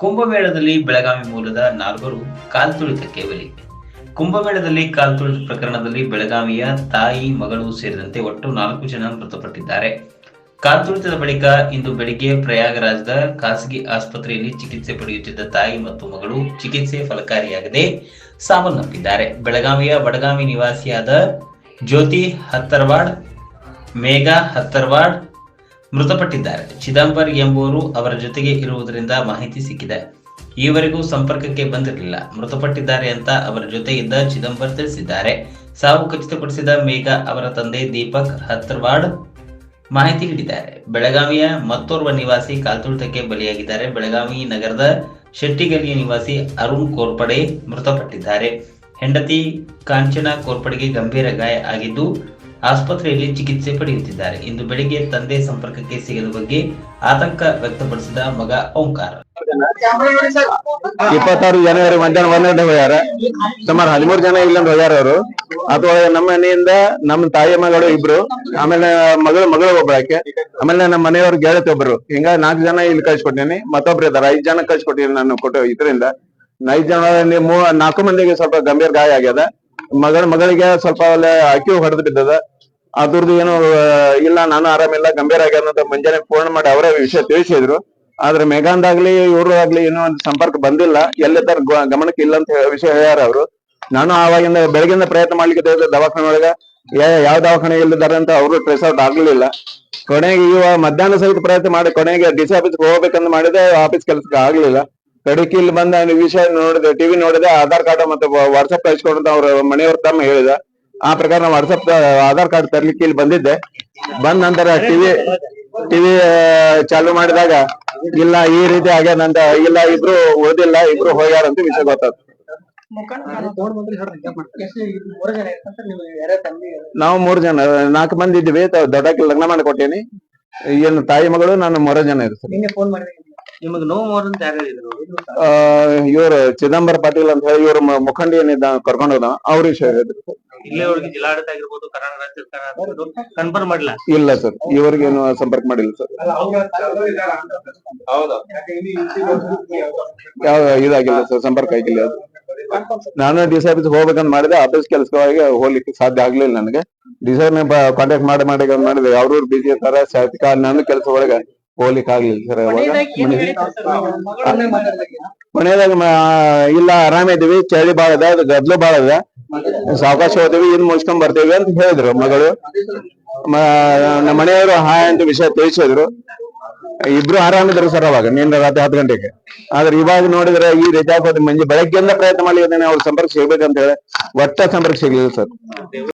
ಕುಂಭಮೇಳದಲ್ಲಿ ಬೆಳಗಾವಿ ಮೂಲದ ನಾಲ್ವರು ಕಾಲ್ತುಳಿತಕ್ಕೆ ಬಲಿ ಕುಂಭಮೇಳದಲ್ಲಿ ಕಾಲ್ತುಳಿತ ಪ್ರಕರಣದಲ್ಲಿ ಬೆಳಗಾವಿಯ ತಾಯಿ, ಮಗಳು ಸೇರಿದಂತೆ ಒಟ್ಟು ನಾಲ್ಕು ಜನ ಮೃತಪಟ್ಟಿದ್ದಾರೆ. ಕಾಲ್ತುಳಿತದ ಬಳಿಕ ಇಂದು ಬೆಳಿಗ್ಗೆ ಪ್ರಯಾಗರಾಜದ ಖಾಸಗಿ ಆಸ್ಪತ್ರೆಯಲ್ಲಿ ಚಿಕಿತ್ಸೆ ಪಡೆಯುತ್ತಿದ್ದ ತಾಯಿ ಮತ್ತು ಮಗಳು ಚಿಕಿತ್ಸೆ ಫಲಕಾರಿಯಾಗದೆ ಸಾವನ್ನಪ್ಪಿದ್ದಾರೆ. ಬೆಳಗಾವಿಯ ವಡಗಾವಿ ನಿವಾಸಿಯಾದ ಜ್ಯೋತಿ ಹತ್ತರವಾಡ್, ಮೇಘಾ ಹತ್ತರ್ವಾಡ್ ಮೃತಪಟ್ಟಿದ್ದಾರೆ. ಚಿದಂಬರ್ ಎಂಬುವರು ಅವರ ಜೊತೆಗೆ ಇರುವುದರಿಂದ ಮಾಹಿತಿ ಸಿಕ್ಕಿದೆ. ಈವರೆಗೂ ಸಂಪರ್ಕಕ್ಕೆ ಬಂದಿರಲಿಲ್ಲ. ಮೃತಪಟ್ಟಿದ್ದಾರೆ ಅಂತ ಅವರ ಜೊತೆ ಇದ್ದ ಚಿದಂಬರ್ ತಿಳಿಸಿದ್ದಾರೆ. ಸಾವು ಖಚಿತಪಡಿಸಿದ ಮೇಘ ಅವರ ತಂದೆ ದೀಪಕ್ ಹತ್ರವಾಡ್ ಮಾಹಿತಿ ನೀಡಿದ್ದಾರೆ. ಬೆಳಗಾವಿಯ ಮತ್ತೋರ್ವ ನಿವಾಸಿ ಕಾಲ್ತುಳಿತಕ್ಕೆ ಬಲಿಯಾಗಿದ್ದಾರೆ. ಬೆಳಗಾವಿ ನಗರದ ಶೆಟ್ಟಿಗಲ್ಲಿಯ ನಿವಾಸಿ ಅರುಣ್ ಕೋರ್ಪಡೆ ಮೃತಪಟ್ಟಿದ್ದಾರೆ. ಹೆಂಡತಿ ಕಾಂಚನ ಕೋರ್ಪಡೆಗೆ ಗಂಭೀರ ಗಾಯ ಆಗಿದ್ದು ಆಸ್ಪತ್ರೆಯಲ್ಲಿ ಚಿಕಿತ್ಸೆ ಪಡೆಯುತ್ತಿದ್ದಾರೆ. ಇಂದು ಬೆಳಿಗ್ಗೆ ತಂದೆ ಸಂಪರ್ಕಕ್ಕೆ ಸಿಗದ ಬಗ್ಗೆ ಆತಂಕ ವ್ಯಕ್ತಪಡಿಸಿದ ಮಗ ಓಂಕಾರ. ಇಪ್ಪತ್ತಾರು ಜನವರಿ ಮಧ್ಯಾಹ್ನ ಒಂದ್ ಗಂಟೆ ಹೋಗ್ಯಾರ. ಸುಮಾರು ಹದಿಮೂರು ಜನ ಇಲ್ಲೊಂದು ಹೋಗ್ಯಾರ ಅವರು. ಅಥವಾ ನಮ್ಮ ಮನೆಯಿಂದ ನಮ್ಮ ತಾಯಿ ಮಗಳು ಇಬ್ರು, ಆಮೇಲೆ ಮಗಳು ಮಗಳು ಒಬ್ಬರಾಕೆ ಆಮೇಲೆ ನಮ್ಮ ಮನೆಯವ್ರ ಗೆಳತಿ ಒಬ್ರು. ಹಿಂಗ ನಾಲ್ಕು ಜನ ಇಲ್ಲಿ ಕಳ್ಸಿಕೊಟ್ಟಿನಿ, ಮತ್ತೊಬ್ರು ಇದಾರೆ ಐದು ಜನ ಕಳ್ಸಿಕೊಟ್ಟಿನಿ ನಾನು ಕೊಟ್ಟು ಇದರಿಂದ. ಐದು ಜನ ನೀವು ನಾಲ್ಕು ಮಂದಿಗೆ ಸ್ವಲ್ಪ ಗಂಭೀರ ಗಾಯ ಆಗ್ಯದ. ಮಗಳ ಮಗಳಿಗೆ ಸ್ವಲ್ಪ ಅಲ್ಲೇ ಅಕ್ಕಿ ಹೊಡೆದು ಬಿದ್ದದ. ಅದ್ರದ್ದು ಏನು ಇಲ್ಲ, ನಾನು ಆರಾಮಿಲ್ಲ, ಗಂಭೀರ ಆಗ್ಯಾರ ಅಂತ ಮುಂಜಾನೆ ಫೋನ್ ಮಾಡಿ ಅವರೇ ವಿಷಯ ತಿಳಿಸಿದ್ರು. ಆದ್ರೆ ಮೇಘಾಂದಾಗ್ಲಿ ಇವ್ರು ಆಗ್ಲಿ ಏನೋ ಒಂದು ಸಂಪರ್ಕ ಬಂದಿಲ್ಲ. ಎಲ್ಲಿದ್ದಾರ ಗಮನಕ್ಕೆ ಇಲ್ಲ ಅಂತ ವಿಷಯ ಹೇಳ್ಯಾರ ಅವರು. ನಾನು ಆವಾಗಿಂದ ಬೆಳಗಿಂದ ಪ್ರಯತ್ನ ಮಾಡ್ಲಿಕ್ಕೆ ದವಾಖಾನೆ ಒಳಗ ಯಾವ ದವಾಖಾನೆ ಇಲ್ಲಿದ್ದಾರೆ ಅಂತ ಅವರು ಟ್ರೇಸ್ ಔಟ್ ಆಗ್ಲಿಲ್ಲ. ಕೊನೆಗೆ ಇವ ಮಧ್ಯಾಹ್ನ ಸಹಿತ ಪ್ರಯತ್ನ ಮಾಡಿ, ಕೊನೆಗೆ ಡಿಸಿ ಆಫೀಸ್ ಹೋಗ್ಬೇಕಂತ ಮಾಡಿದೆ ಆಫೀಸ್ ಕೆಲಸಕ್ಕೆ ಆಗ್ಲಿಲ್ಲ. ಕಡೆಗೆ ಇಲ್ಲಿ ಬಂದ ವಿಷಯ ನೋಡಿದೆ ಟಿವಿ ನೋಡಿದೆ ಆಧಾರ್ ಕಾರ್ಡ್ ಮತ್ತೆ ವಾಟ್ಸ್ಆಪ್ ಕಳಿಸ್ಕೊಂಡ್ರೆ ಅವ್ರ ಮನೆಯವ್ರ ತಮ್ಮ ಹೇಳಿದ. ಆ ಪ್ರಕಾರ ನಾವು ವಾಟ್ಸಪ್ ಆಧಾರ್ ಕಾರ್ಡ್ ತರ್ಲಿಕ್ಕೆ ಇಲ್ಲಿ ಬಂದಿದ್ದೆ. ಬಂದ ನಂತರ ಟಿವಿ ಟಿವಿ ಚಾಲು ಮಾಡಿದಾಗ, ಇಲ್ಲ, ಈ ರೀತಿ ಆಗ್ಯಾದಂತ ಇಲ್ಲ, ಇಬ್ರು ಓದಿಲ್ಲ ಇಬ್ರು ಹೋಗ್ಯಾರ ಅಂತ ವಿಷಯ ಗೊತ್ತಾಗ್ತದೆ ನಾವು ಮೂರ್ ಜನ, ನಾಲ್ಕು ಮಂದಿ ಇದ್ವಿ ದೊಡ್ಡಕ್ಕೆ ಲಗ್ನ ಮಾಡಿ ಕೊಟ್ಟೇನಿ. ಏನು ತಾಯಿ ಮಗಳು, ನಾನು ಮೂರ ಜನ ಇರ್ತೀನಿ ನಿಮಗೆ ನೋವು ಯಾರು ಇವ್ರು ಚಿದಂಬರ ಪಾಟೀಲ್ ಅಂತ ಹೇಳಿ ಇವರು ಮುಖಂಡಿ ಏನಿದ್ದ ಕರ್ಕೊಂಡು ಹೋದ. ಅವ್ರ ವಿಷಯ ಹೇಳಿದ್ರು. ಅವ್ರಿಗೆ ಜಿಲ್ಲಾಡಳಿತ ಆಗಿರ್ಬೋದು ಕರ್ನಾಟಕ ರಾಜ್ಯ ಸರ್ಕಾರ ಕನ್ಫರ್ಮ್ ಮಾಡಿಲ್ಲ ಇಲ್ಲ ಸರ್ ಇವ್ರಿಗೇನು ಸಂಪರ್ಕ ಮಾಡಿಲ್ಲ ಸರ್. ಯಾವ ಇದಾಗಿಲ್ಲ ಸರ್ ಸಂಪರ್ಕ ಆಗಿಲ್ಲ ಅದು. ನಾನು ಡಿ ಸಿ ಆಫೀಸ್ ಹೋಗ್ಬೇಕಂತ ಮಾಡಿದೆ ಆಫೀಸ್ ಕೆಲಸವಾಗಿ ಹೋಗ್ಲಿಕ್ಕೆ ಸಾಧ್ಯ ಆಗ್ಲಿಲ್ಲ ನನಗೆ. ಡಿ ಸಿ ಕಾಂಟ್ಯಾಕ್ಟ್ ಮಾಡಿ ಮಾಡಿ ಮಾಡಿದೆ. ಅವ್ರವ್ರು ಬಿಸಿ ಇರ್ತಾರೆ ನನ್ನ ಕೆಲಸ ಒಳಗೆ ಹೋಗ್ಲಿಕ್ಕೆ ಆಗ್ಲಿಲ್ಲ ಸರ್ ಮನೆಯದಾಗ ಇಲ್ಲ ಆರಾಮಿದೀವಿ ಚಳಿ ಬಾಳದ ಅದ ಅದು ಗದ್ಲು ಬಾಳದ ಅದ ಸಾವಕಾಶ ಹೋಗ್ತೀವಿ ಇನ್ ಮುಗಿಸ್ಕೊಂಡ್ ಬರ್ತೇವಿ ಅಂತ ಹೇಳಿದ್ರು ಮಗಳು. ನಮ್ಮ ಮನೆಯವರು ಹಾಯ್ ಅಂತ ವಿಷಯ ತಿಳಿಸಿದ್ರು. ಇಬ್ರು ಆರಾಮಿದ್ರು ಸರ್ ಅವಾಗ ನಿನ್ನೆ ರಾತ್ರಿ ಹತ್ತು ಗಂಟೆಗೆ. ಆದ್ರೆ ಇವಾಗ ನೋಡಿದ್ರೆ ಈ ರೀತಿ ಆಗೋದು ಮಂಜು ಬೆಳಗ್ಗೆಯಿಂದ ಪ್ರಯತ್ನ ಮಾಡಿದ್ದೇನೆ ಅವ್ರ ಸಂಪರ್ಕ ಸಿಗ್ಬೇಕಂತ ಹೇಳಿ ಒಟ್ಟ ಸಂಪರ್ಕ ಸಿಗ್ಲಿಲ್ಲ ಸರ್.